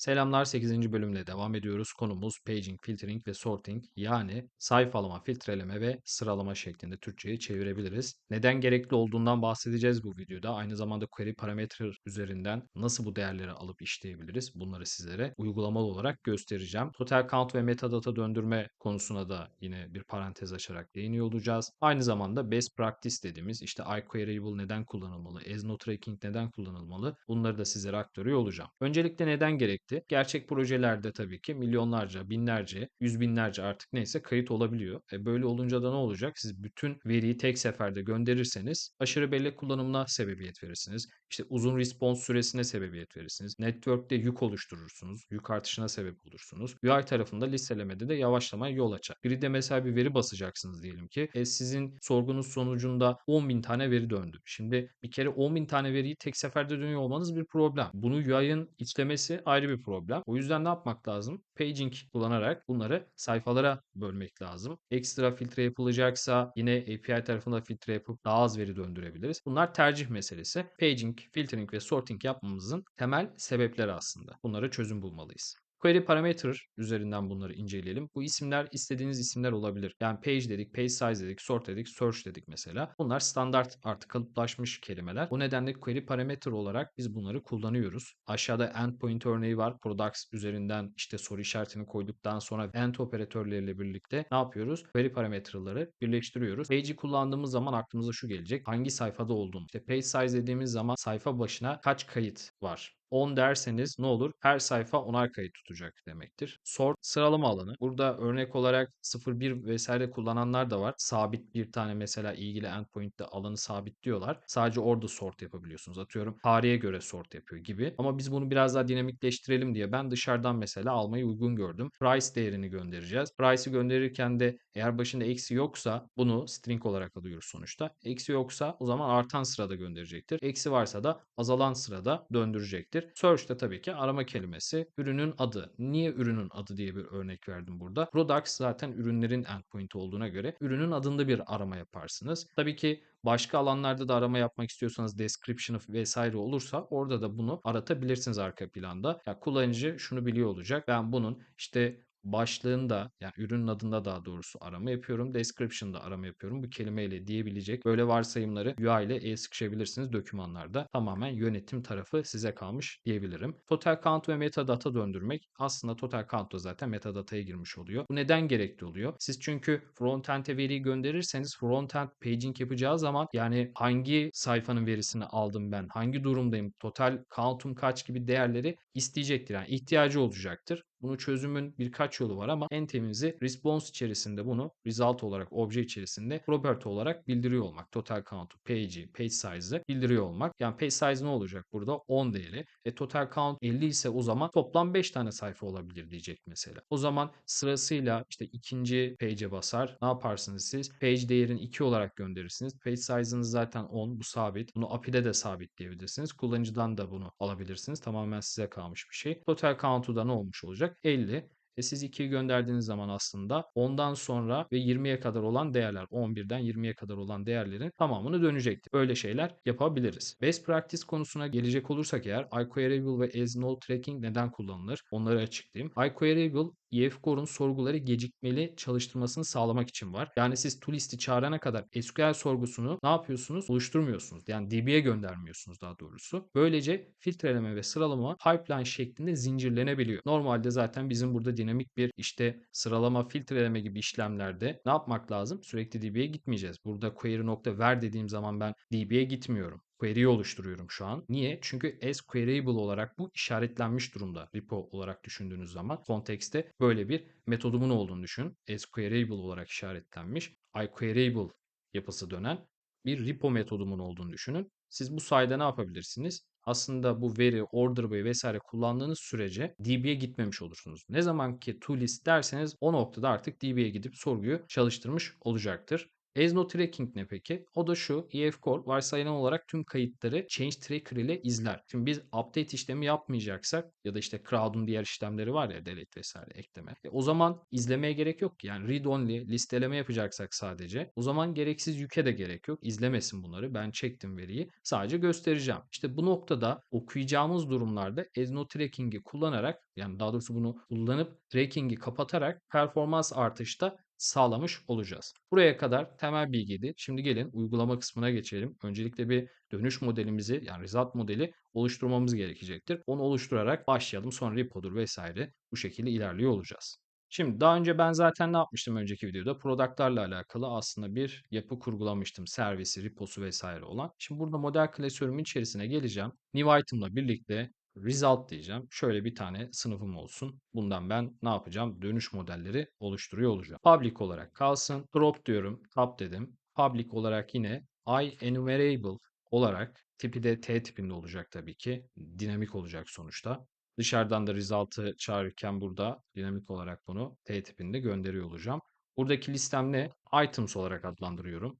Selamlar 8. bölümle devam ediyoruz. Konumuz paging, filtering ve sorting yani sayfalama, filtreleme ve sıralama şeklinde Türkçe'ye çevirebiliriz. Neden gerekli olduğundan bahsedeceğiz bu videoda. Aynı zamanda query parametre üzerinden nasıl bu değerleri alıp işleyebiliriz bunları sizlere uygulamalı olarak göstereceğim. Total count ve metadata döndürme konusuna da yine bir parantez açarak değiniyor olacağız. Aynı zamanda best practice dediğimiz işte iQueryable neden kullanılmalı, as no tracking neden kullanılmalı bunları da sizlere aktarıyor olacağım. Öncelikle neden gerekli? Gerçek projelerde tabii ki milyonlarca, binlerce, yüz binlerce artık neyse kayıt olabiliyor. E böyle olunca da ne olacak? Siz bütün veriyi tek seferde gönderirseniz aşırı bellek kullanımına sebebiyet verirsiniz. İşte uzun response süresine sebebiyet verirsiniz. Network'te yük oluşturursunuz. Yük artışına sebep olursunuz. UI tarafında listelemede de yavaşlamaya yol açar. Grid'e mesela bir veri basacaksınız diyelim ki. E sizin sorgunuz sonucunda 10.000 tane veri döndü. Şimdi bir kere 10.000 tane veriyi tek seferde dönüyor olmanız bir problem. Bunu UI'ın işlemesi ayrı bir problem. O yüzden ne yapmak lazım? Paging kullanarak bunları sayfalara bölmek lazım. Ekstra filtre yapılacaksa yine API tarafında filtre yapıp daha az veri döndürebiliriz. Bunlar tercih meselesi. Paging, filtering ve sorting yapmamızın temel sebepleri aslında. Bunlara çözüm bulmalıyız. Query parameter üzerinden bunları inceleyelim. Bu isimler istediğiniz isimler olabilir. Yani page dedik, page size dedik, sort dedik, search dedik mesela. Bunlar standart artık kalıplaşmış kelimeler. Bu nedenle query parameter olarak biz bunları kullanıyoruz. Aşağıda endpoint örneği var. Products üzerinden işte soru işaretini koyduktan sonra end operatörleriyle birlikte ne yapıyoruz? Query parametre'ları birleştiriyoruz. Page'i kullandığımız zaman aklımıza şu gelecek. Hangi sayfada olduğunu. İşte page size dediğimiz zaman sayfa başına kaç kayıt var? 10 derseniz ne olur? Her sayfa 10'ar kayıt tutacak demektir. Sort sıralama alanı. Burada örnek olarak 0-1 vesaire kullananlar da var. Sabit bir tane mesela ilgili endpoint'te alanı sabitliyorlar. Sadece orada sort yapabiliyorsunuz. Atıyorum tarihe göre sort yapıyor gibi. Ama biz bunu biraz daha dinamikleştirelim diye ben dışarıdan mesela almayı uygun gördüm. Price değerini göndereceğiz. Price'ı gönderirken de eğer başında eksi yoksa bunu string olarak alıyoruz sonuçta. Eksi yoksa o zaman artan sırada gönderecektir. Eksi varsa da azalan sırada döndürecektir gelecektir. Search tabii ki arama kelimesi. Ürünün adı. Niye ürünün adı diye bir örnek verdim burada. Products zaten ürünlerin endpoint olduğuna göre ürünün adında bir arama yaparsınız. Tabii ki Başka alanlarda da arama yapmak istiyorsanız description vesaire olursa orada da bunu aratabilirsiniz arka planda. Ya kullanıcı şunu biliyor olacak. Ben bunun işte başlığında yani ürünün adında daha doğrusu arama yapıyorum. Description'da arama yapıyorum. Bu kelimeyle diyebilecek böyle varsayımları UI ile e sıkışabilirsiniz dokümanlarda. Tamamen yönetim tarafı size kalmış diyebilirim. Total count ve metadata döndürmek aslında total count da zaten metadata'ya girmiş oluyor. Bu neden gerekli oluyor? Siz çünkü frontend'e veriyi gönderirseniz frontend paging yapacağı zaman yani hangi sayfanın verisini aldım ben, hangi durumdayım, total count'um kaç gibi değerleri isteyecektir. Yani ihtiyacı olacaktır. Bunu çözümün birkaç yolu var ama en temizi response içerisinde bunu result olarak obje içerisinde property olarak bildiriyor olmak. Total count'u, page'i, page size'ı bildiriyor olmak. Yani page size ne olacak burada? 10 değeri. E total count 50 ise o zaman toplam 5 tane sayfa olabilir diyecek mesela. O zaman sırasıyla işte ikinci page'e basar. Ne yaparsınız siz? Page değerini 2 olarak gönderirsiniz. Page size'ınız zaten 10. Bu sabit. Bunu API'de de sabitleyebilirsiniz. Kullanıcıdan da bunu alabilirsiniz. Tamamen size kalmış bir şey. Total count'u da ne olmuş olacak? Olacak 50. E siz 2'yi gönderdiğiniz zaman aslında ondan sonra ve 20'ye kadar olan değerler 11'den 20'ye kadar olan değerlerin tamamını dönecektir. Böyle şeyler yapabiliriz. Best practice konusuna gelecek olursak eğer iQueryable ve as no tracking neden kullanılır? Onları açıklayayım. iQueryable EF Core'un sorguları gecikmeli çalıştırmasını sağlamak için var. Yani siz toolist'i çağırana kadar SQL sorgusunu ne yapıyorsunuz? Oluşturmuyorsunuz. Yani DB'ye göndermiyorsunuz daha doğrusu. Böylece filtreleme ve sıralama pipeline şeklinde zincirlenebiliyor. Normalde zaten bizim burada dinamik bir işte sıralama, filtreleme gibi işlemlerde ne yapmak lazım? Sürekli DB'ye gitmeyeceğiz. Burada query nokta ver dediğim zaman ben DB'ye gitmiyorum query oluşturuyorum şu an. Niye? Çünkü as queryable olarak bu işaretlenmiş durumda. Repo olarak düşündüğünüz zaman kontekste böyle bir metodumun olduğunu düşün. As queryable olarak işaretlenmiş. iQueryable yapısı dönen bir repo metodumun olduğunu düşünün. Siz bu sayede ne yapabilirsiniz? Aslında bu veri, order by vesaire kullandığınız sürece DB'ye gitmemiş olursunuz. Ne zaman ki toolist derseniz o noktada artık DB'ye gidip sorguyu çalıştırmış olacaktır. Ezno tracking ne peki? O da şu. EF Core varsayılan olarak tüm kayıtları Change Tracker ile izler. Şimdi biz update işlemi yapmayacaksak ya da işte Crowd'un diğer işlemleri var ya delete vesaire ekleme. E, o zaman izlemeye gerek yok ki. Yani read only listeleme yapacaksak sadece. O zaman gereksiz yüke de gerek yok. İzlemesin bunları. Ben çektim veriyi. Sadece göstereceğim. İşte bu noktada okuyacağımız durumlarda Ezno tracking'i kullanarak yani daha doğrusu bunu kullanıp tracking'i kapatarak performans artışta sağlamış olacağız. Buraya kadar temel bilgiydi. Şimdi gelin uygulama kısmına geçelim. Öncelikle bir dönüş modelimizi yani result modeli oluşturmamız gerekecektir. Onu oluşturarak başlayalım. Sonra repo'dur vesaire bu şekilde ilerliyor olacağız. Şimdi daha önce ben zaten ne yapmıştım önceki videoda? Product'larla alakalı aslında bir yapı kurgulamıştım. Servisi, reposu vesaire olan. Şimdi burada model klasörümün içerisine geleceğim. New item'la birlikte result diyeceğim. Şöyle bir tane sınıfım olsun. Bundan ben ne yapacağım? Dönüş modelleri oluşturuyor olacağım. Public olarak kalsın. Drop diyorum. Tab dedim. Public olarak yine I enumerable olarak tipi de T tipinde olacak tabii ki. Dinamik olacak sonuçta. Dışarıdan da result'ı çağırırken burada dinamik olarak bunu T tipinde gönderiyor olacağım. Buradaki listem ne? Items olarak adlandırıyorum.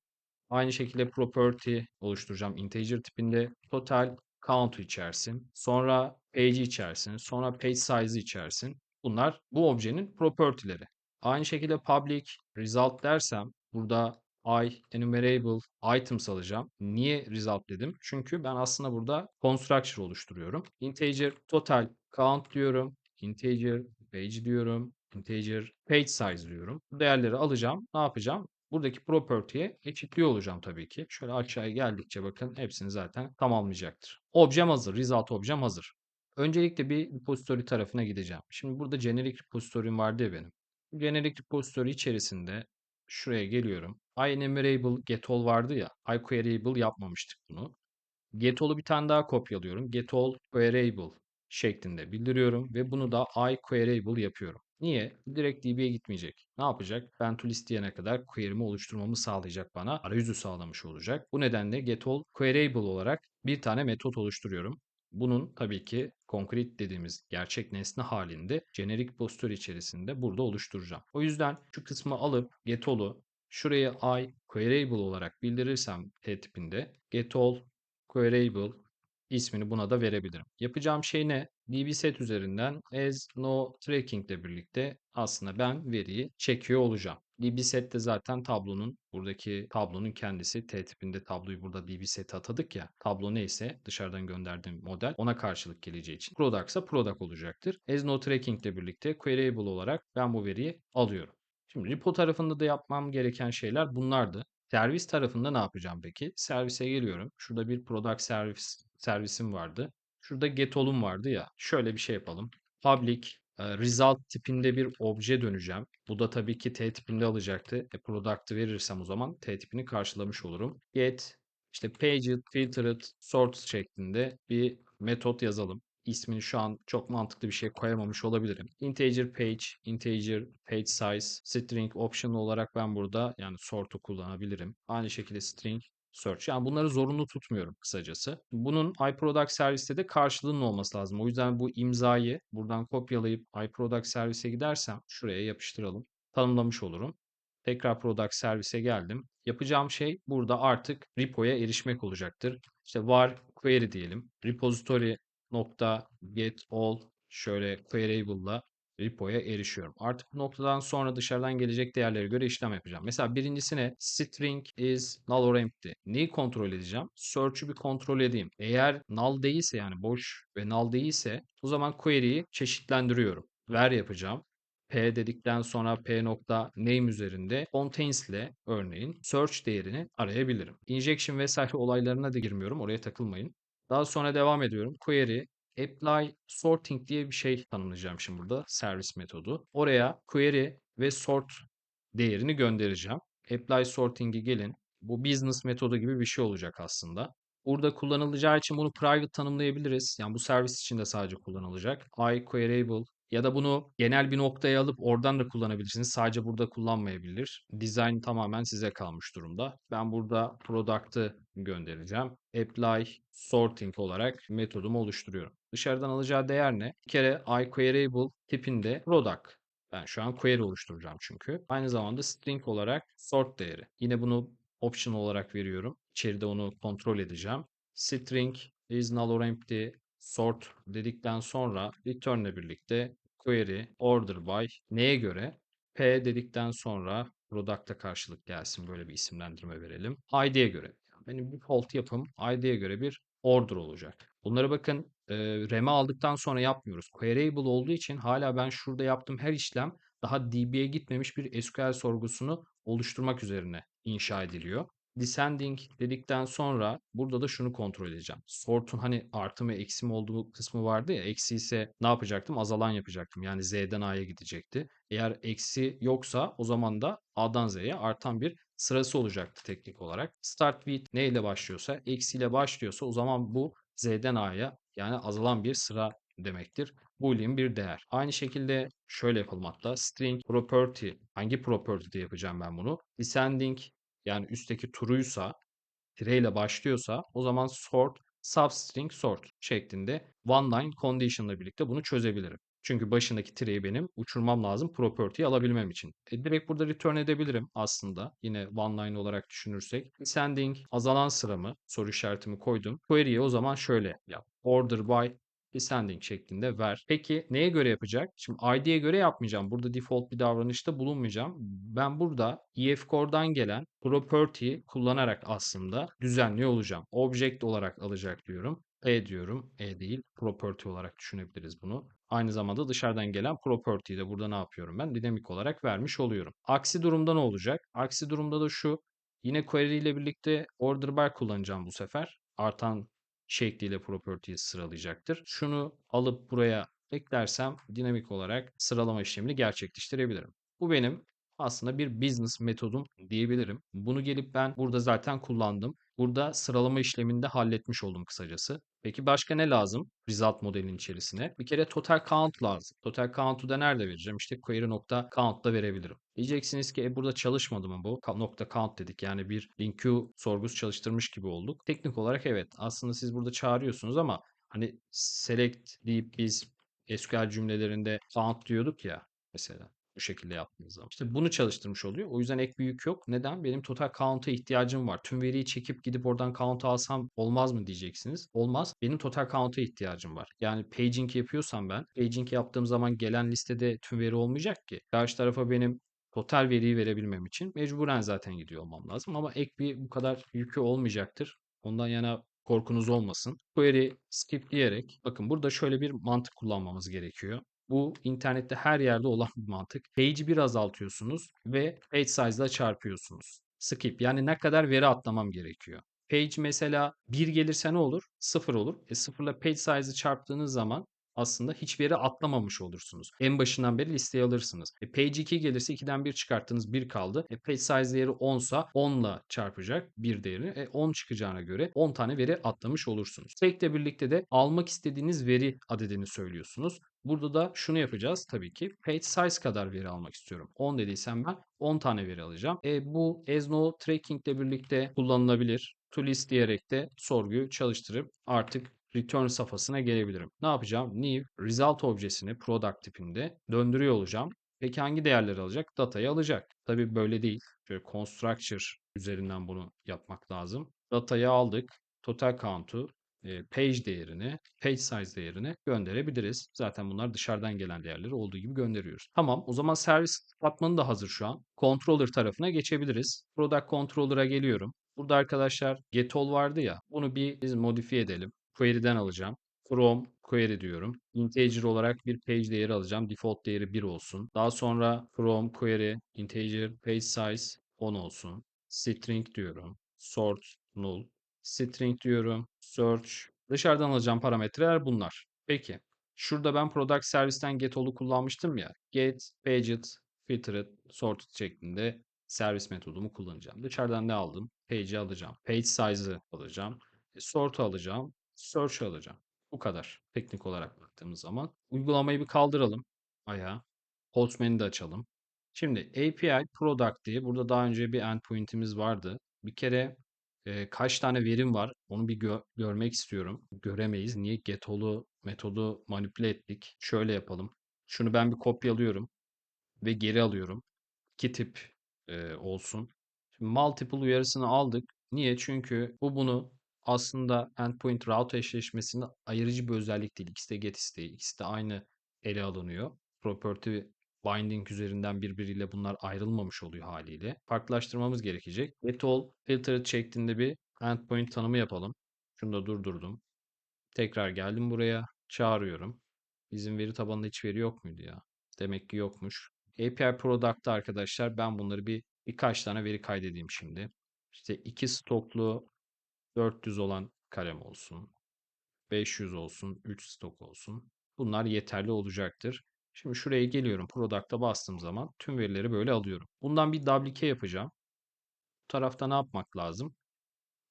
Aynı şekilde property oluşturacağım integer tipinde. Total count'u içersin. Sonra page'i içersin. Sonra page size'ı içersin. Bunlar bu objenin property'leri. Aynı şekilde public result dersem burada I enumerable items alacağım. Niye result dedim? Çünkü ben aslında burada constructor oluşturuyorum. Integer total count diyorum. Integer page diyorum. Integer page size diyorum. Bu değerleri alacağım. Ne yapacağım? Buradaki property'ye eşitliyor olacağım tabii ki. Şöyle aşağıya geldikçe bakın hepsini zaten tamamlayacaktır. Objem hazır. Result objem hazır. Öncelikle bir repository tarafına gideceğim. Şimdi burada generic repository'm vardı ya benim. Generic repository içerisinde şuraya geliyorum. IEnumerable getAll vardı ya. iQueryable yapmamıştık bunu. GetAll'u bir tane daha kopyalıyorum. getAll queryable şeklinde bildiriyorum ve bunu da iQueryable yapıyorum. Niye? Direkt DB'ye gitmeyecek. Ne yapacak? Ben tool isteyene kadar query'mi oluşturmamı sağlayacak bana. Arayüzü sağlamış olacak. Bu nedenle getAll queryable olarak bir tane metot oluşturuyorum. Bunun tabii ki concrete dediğimiz gerçek nesne halinde generic repository içerisinde burada oluşturacağım. O yüzden şu kısmı alıp getAll'u şuraya i queryable olarak bildirirsem t tipinde getAll queryable ismini buna da verebilirim. Yapacağım şey ne? dbset üzerinden as no tracking ile birlikte aslında ben veriyi çekiyor olacağım. dbset de zaten tablonun buradaki tablonun kendisi t tipinde tabloyu burada dbset'e atadık ya. Tablo neyse dışarıdan gönderdiğim model ona karşılık geleceği için product ise product olacaktır. As no tracking ile birlikte queryable olarak ben bu veriyi alıyorum. Şimdi repo tarafında da yapmam gereken şeyler bunlardı. Servis tarafında ne yapacağım peki? Servise geliyorum. Şurada bir product servis servisim vardı. Şurada getAll'um vardı ya. Şöyle bir şey yapalım. Public e, result tipinde bir obje döneceğim. Bu da tabii ki T tipinde alacaktı. E, product'ı verirsem o zaman T tipini karşılamış olurum. Get işte paged, filtered, sort şeklinde bir metot yazalım ismini şu an çok mantıklı bir şey koyamamış olabilirim. Integer page, integer page size, string option olarak ben burada yani sort'u kullanabilirim. Aynı şekilde string search. Yani bunları zorunlu tutmuyorum kısacası. Bunun iProduct serviste de karşılığının olması lazım. O yüzden bu imzayı buradan kopyalayıp iProduct servise gidersem şuraya yapıştıralım. Tanımlamış olurum. Tekrar product servise geldim. Yapacağım şey burada artık repo'ya erişmek olacaktır. İşte var query diyelim. Repository nokta get all şöyle queryable'la repo'ya erişiyorum. Artık bu noktadan sonra dışarıdan gelecek değerlere göre işlem yapacağım. Mesela birincisine string is null or empty. Neyi kontrol edeceğim? Search'ü bir kontrol edeyim. Eğer null değilse yani boş ve null değilse o zaman query'yi çeşitlendiriyorum. Ver yapacağım. P dedikten sonra P nokta name üzerinde contains ile örneğin search değerini arayabilirim. Injection vesaire olaylarına da girmiyorum. Oraya takılmayın. Daha sonra devam ediyorum. Query apply sorting diye bir şey tanımlayacağım şimdi burada. Servis metodu. Oraya query ve sort değerini göndereceğim. Apply sorting'i gelin. Bu business metodu gibi bir şey olacak aslında. Burada kullanılacağı için bunu private tanımlayabiliriz. Yani bu servis için de sadece kullanılacak. I queryable ya da bunu genel bir noktaya alıp oradan da kullanabilirsiniz. Sadece burada kullanmayabilir. Design tamamen size kalmış durumda. Ben burada product'ı göndereceğim. Apply sorting olarak metodumu oluşturuyorum. Dışarıdan alacağı değer ne? Bir kere iQueryable tipinde product. Ben şu an query oluşturacağım çünkü. Aynı zamanda string olarak sort değeri. Yine bunu option olarak veriyorum. İçeride onu kontrol edeceğim. String is null or empty sort dedikten sonra return ile birlikte query order by neye göre? P dedikten sonra product'a karşılık gelsin böyle bir isimlendirme verelim. ID'ye göre. Benim default yapım ID'ye göre bir order olacak. Bunları bakın e, RAM'e aldıktan sonra yapmıyoruz. Queryable olduğu için hala ben şurada yaptığım her işlem daha DB'ye gitmemiş bir SQL sorgusunu oluşturmak üzerine inşa ediliyor. Descending dedikten sonra burada da şunu kontrol edeceğim. Sort'un hani artı mı eksi mi olduğu kısmı vardı ya. Eksi ise ne yapacaktım? Azalan yapacaktım. Yani Z'den A'ya gidecekti. Eğer eksi yoksa o zaman da A'dan Z'ye artan bir sırası olacaktı teknik olarak. Start with ne ile başlıyorsa, eksi ile başlıyorsa o zaman bu Z'den A'ya yani azalan bir sıra demektir. Boolean bir değer. Aynı şekilde şöyle yapalım hatta. String property. Hangi property'de yapacağım ben bunu? Descending yani üstteki turuysa tire ile başlıyorsa o zaman sort substring sort şeklinde one line condition ile birlikte bunu çözebilirim. Çünkü başındaki tireyi benim uçurmam lazım property'yi alabilmem için. E, direkt burada return edebilirim aslında. Yine one line olarak düşünürsek. Descending azalan sıramı soru işaretimi koydum. Query'ye o zaman şöyle yap. Order by descending şeklinde ver. Peki neye göre yapacak? Şimdi ID'ye göre yapmayacağım. Burada default bir davranışta bulunmayacağım. Ben burada EF Core'dan gelen property kullanarak aslında düzenliyor olacağım. Object olarak alacak diyorum. E diyorum. E değil. Property olarak düşünebiliriz bunu. Aynı zamanda dışarıdan gelen property'yi de burada ne yapıyorum ben? Dinamik olarak vermiş oluyorum. Aksi durumda ne olacak? Aksi durumda da şu. Yine query ile birlikte order by kullanacağım bu sefer. Artan şekliyle property'yi sıralayacaktır. Şunu alıp buraya eklersem dinamik olarak sıralama işlemini gerçekleştirebilirim. Bu benim aslında bir business metodum diyebilirim. Bunu gelip ben burada zaten kullandım. Burada sıralama işlemini de halletmiş oldum kısacası. Peki başka ne lazım result modelinin içerisine? Bir kere total count lazım. Total count'u da nerede vereceğim? İşte query nokta count'ta verebilirim. Diyeceksiniz ki e, burada çalışmadı mı bu? Nokta count dedik yani bir LinQ sorgusu çalıştırmış gibi olduk. Teknik olarak evet aslında siz burada çağırıyorsunuz ama hani select deyip biz SQL cümlelerinde count diyorduk ya mesela bu şekilde yaptığınız zaman. İşte bunu çalıştırmış oluyor. O yüzden ek bir yük yok. Neden? Benim total count'a ihtiyacım var. Tüm veriyi çekip gidip oradan count alsam olmaz mı diyeceksiniz. Olmaz. Benim total count'a ihtiyacım var. Yani paging yapıyorsam ben, paging yaptığım zaman gelen listede tüm veri olmayacak ki. Karşı tarafa benim total veriyi verebilmem için mecburen zaten gidiyor olmam lazım. Ama ek bir bu kadar yükü olmayacaktır. Ondan yana korkunuz olmasın. Query skip diyerek bakın burada şöyle bir mantık kullanmamız gerekiyor. Bu internette her yerde olan bir mantık. Page'i bir azaltıyorsunuz ve page size ile çarpıyorsunuz. Skip yani ne kadar veri atlamam gerekiyor. Page mesela 1 gelirse ne olur? 0 olur. E 0 ile page size'ı çarptığınız zaman aslında hiç veri atlamamış olursunuz. En başından beri listeye alırsınız. E, page 2 gelirse 2'den 1 çıkarttınız 1 kaldı. E, page size değeri 10 sa 10 ile çarpacak bir değeri. E, 10 çıkacağına göre 10 tane veri atlamış olursunuz. Tekle birlikte de almak istediğiniz veri adedini söylüyorsunuz. Burada da şunu yapacağız tabii ki. Page size kadar veri almak istiyorum. 10 dediysem ben 10 tane veri alacağım. E, bu as no tracking ile birlikte kullanılabilir. To list diyerek de sorguyu çalıştırıp artık return safhasına gelebilirim. Ne yapacağım? New result objesini product tipinde döndürüyor olacağım. Peki hangi değerleri alacak? Datayı alacak. Tabii böyle değil. Şöyle constructor üzerinden bunu yapmak lazım. Datayı aldık. Total count'u page değerini, page size değerini gönderebiliriz. Zaten bunlar dışarıdan gelen değerleri olduğu gibi gönderiyoruz. Tamam o zaman servis katmanı da hazır şu an. Controller tarafına geçebiliriz. Product Controller'a geliyorum. Burada arkadaşlar getAll vardı ya bunu bir biz modifiye edelim query'den alacağım. From query diyorum. Integer olarak bir page değeri alacağım. Default değeri 1 olsun. Daha sonra from query integer page size 10 olsun. String diyorum. Sort null. String diyorum. Search. Dışarıdan alacağım parametreler bunlar. Peki. Şurada ben product servisten get all'u kullanmıştım ya. Get, paged, filtered, sorted şeklinde servis metodumu kullanacağım. Dışarıdan ne aldım? Page'i alacağım. Page size'ı alacağım. E, sort'u alacağım. Search alacağım. Bu kadar teknik olarak baktığımız zaman. Uygulamayı bir kaldıralım ayağa. Postman'i de açalım. Şimdi API product diye burada daha önce bir endpoint'imiz vardı. Bir kere e, kaç tane verim var onu bir gö görmek istiyorum. Göremeyiz. Niye getAll'u metodu manipüle ettik? Şöyle yapalım. Şunu ben bir kopyalıyorum. ve geri alıyorum. İki tip e, olsun. Şimdi multiple uyarısını aldık. Niye? Çünkü bu bunu aslında endpoint route eşleşmesinde ayırıcı bir özellik değil. İkisi de get isteği. İkisi de aynı ele alınıyor. Property binding üzerinden birbiriyle bunlar ayrılmamış oluyor haliyle. Farklılaştırmamız gerekecek. Get all filtered şeklinde bir endpoint tanımı yapalım. Şunu da durdurdum. Tekrar geldim buraya. Çağırıyorum. Bizim veri tabanında hiç veri yok muydu ya? Demek ki yokmuş. API Product'ta arkadaşlar ben bunları bir birkaç tane veri kaydedeyim şimdi. İşte iki stoklu 400 olan kalem olsun. 500 olsun, 3 stok olsun. Bunlar yeterli olacaktır. Şimdi şuraya geliyorum. Product'a bastığım zaman tüm verileri böyle alıyorum. Bundan bir WK yapacağım. Bu tarafta ne yapmak lazım?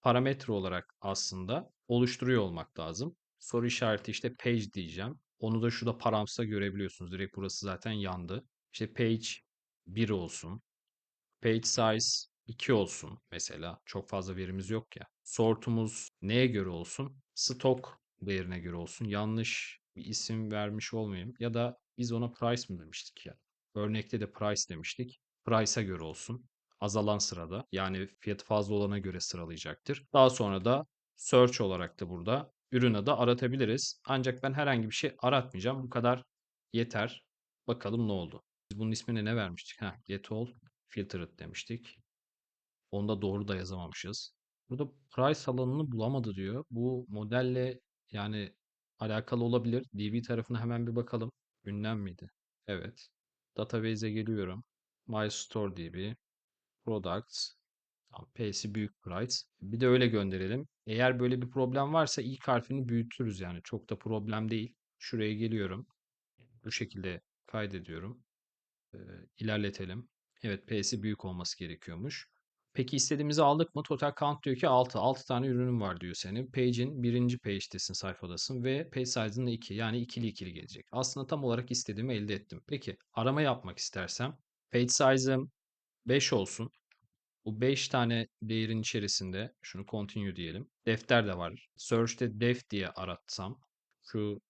Parametre olarak aslında oluşturuyor olmak lazım. Soru işareti işte page diyeceğim. Onu da şurada paramsa görebiliyorsunuz. Direkt burası zaten yandı. İşte page 1 olsun. Page size 2 olsun mesela. Çok fazla verimiz yok ya. Sortumuz neye göre olsun? Stock değerine göre olsun. Yanlış bir isim vermiş olmayayım. Ya da biz ona price mı demiştik ya? Örnekte de price demiştik. Price'a göre olsun. Azalan sırada. Yani fiyatı fazla olana göre sıralayacaktır. Daha sonra da search olarak da burada ürün adı aratabiliriz. Ancak ben herhangi bir şey aratmayacağım. Bu kadar yeter. Bakalım ne oldu. Biz bunun ismini ne vermiştik? Heh, get all filtered demiştik. Onu da doğru da yazamamışız. Burada price alanını bulamadı diyor. Bu modelle yani alakalı olabilir. DB tarafına hemen bir bakalım. Ünlem miydi? Evet. Database'e geliyorum. My Store DB. Products. Tamam, P'si büyük price. Bir de öyle gönderelim. Eğer böyle bir problem varsa ilk harfini büyütürüz yani. Çok da problem değil. Şuraya geliyorum. Bu şekilde kaydediyorum. Ee, ilerletelim. Evet P'si büyük olması gerekiyormuş. Peki istediğimizi aldık mı? Total count diyor ki 6. 6 tane ürünüm var diyor senin. Page'in birinci page'desin sayfadasın ve page size'ın da 2. Yani ikili ikili gelecek. Aslında tam olarak istediğimi elde ettim. Peki arama yapmak istersem page size'ım 5 olsun. Bu 5 tane değerin içerisinde şunu continue diyelim. Defter de var. Search'te def diye aratsam şu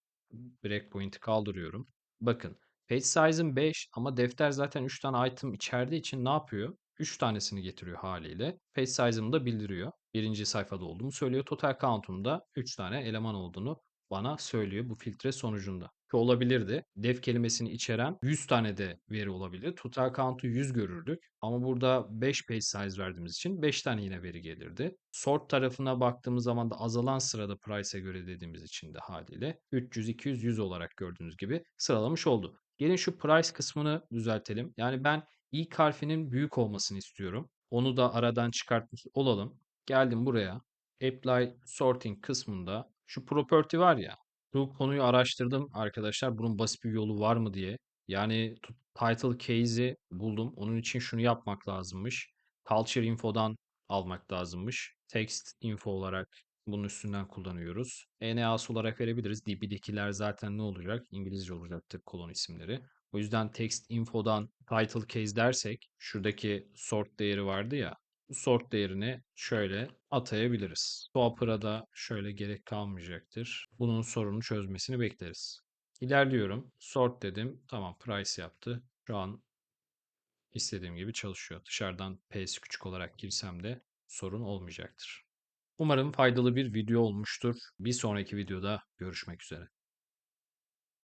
breakpoint'i kaldırıyorum. Bakın page size'ım 5 ama defter zaten 3 tane item içerdiği için ne yapıyor? 3 tanesini getiriyor haliyle. Page size'ımı da bildiriyor. Birinci sayfada olduğumu söylüyor. Total count'umda 3 tane eleman olduğunu bana söylüyor bu filtre sonucunda. Ki olabilirdi. Def kelimesini içeren 100 tane de veri olabilir. Total count'u 100 görürdük. Ama burada 5 page size verdiğimiz için 5 tane yine veri gelirdi. Sort tarafına baktığımız zaman da azalan sırada price'e göre dediğimiz için de haliyle 300, 200, 100 olarak gördüğünüz gibi sıralamış oldu. Gelin şu price kısmını düzeltelim. Yani ben ilk harfinin büyük olmasını istiyorum. Onu da aradan çıkartmış olalım. Geldim buraya. Apply Sorting kısmında şu property var ya. Bu konuyu araştırdım arkadaşlar. Bunun basit bir yolu var mı diye. Yani title case'i buldum. Onun için şunu yapmak lazımmış. Culture info'dan almak lazımmış. Text info olarak bunun üstünden kullanıyoruz. ENAS olarak verebiliriz. DB'dekiler zaten ne olacak? İngilizce olacaktır kolon isimleri. O yüzden text info'dan title case dersek şuradaki sort değeri vardı ya sort değerini şöyle atayabiliriz. Swapper'a da şöyle gerek kalmayacaktır. Bunun sorunu çözmesini bekleriz. İlerliyorum. Sort dedim. Tamam price yaptı. Şu an istediğim gibi çalışıyor. Dışarıdan PS küçük olarak girsem de sorun olmayacaktır. Umarım faydalı bir video olmuştur. Bir sonraki videoda görüşmek üzere.